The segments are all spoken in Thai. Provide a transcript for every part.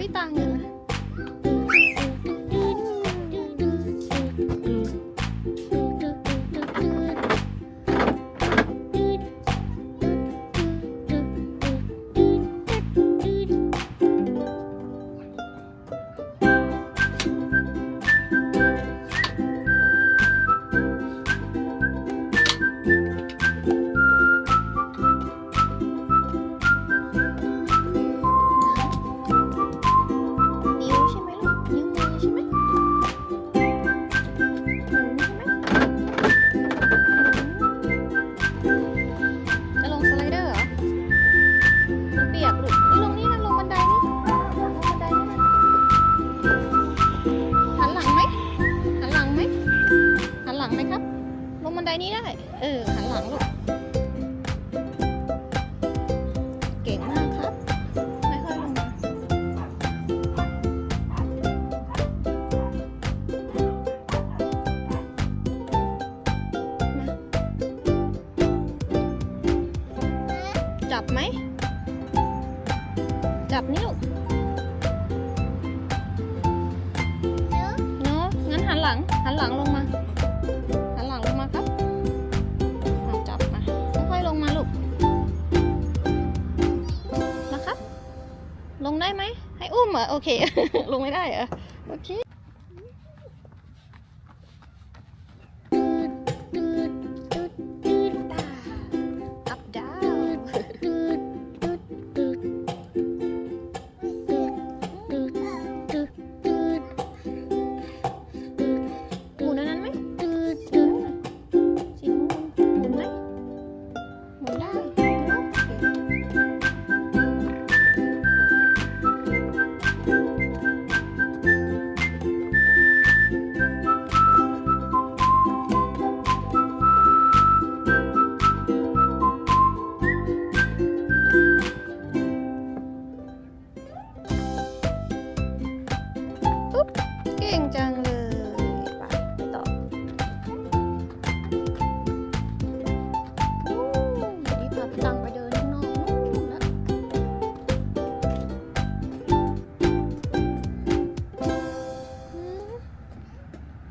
พี่ตัง บันไดนี้ได้ เออหันหลังลูก เก่งมากครับ ไม่ค่อยลงมาจับไหม จับนี่ลูกเนาะงั้นหันหลัง หันหลังลงมา โอเค ลงไม่ได้เหรอโอเค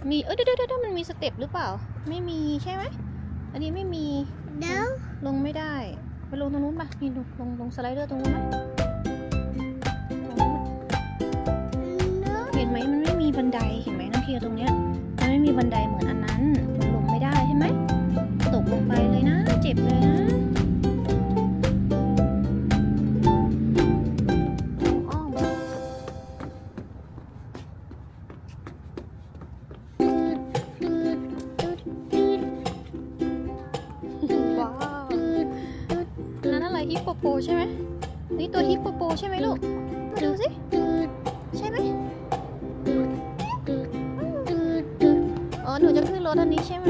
มีเอ้ยเดี๋ยวเดี๋ยวเดี๋ยวมันมีสเต็ปหรือเปล่า ไม่มีใช่ไหมอันนี้ไม่มีลงไม่ได้ไปลงตรงนู้นปะนี่ลงลงลงสไลเดอร์ตรงนู้นไหมลงนู้นน่ะเห็นไหมมันไม่มีบันไดเห็นไหมน้องเคียวตรงเนี้ยมันไม่มีบันไดเหมือนอันนั้นมันลงไม่ได้ใช่ไหม ฮิปโปโปใช่ไหมนี่ตัวฮิปโปโปใช่ไหมลูกมาดูสิใช่ไหมอ๋อหนูจะขึ้นรถอันนี้ใช่ไหม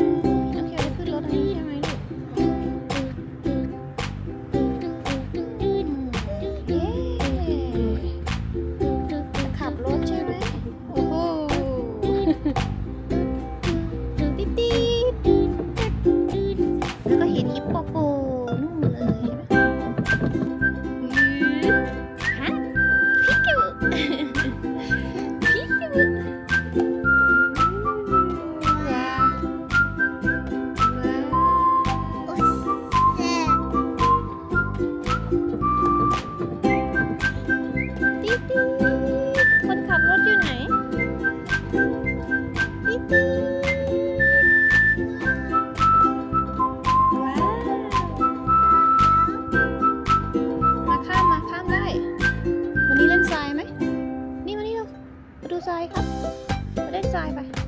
ทรายไหมนี่มานี่ดูมาดูทรายครับมาเล่นทรายไป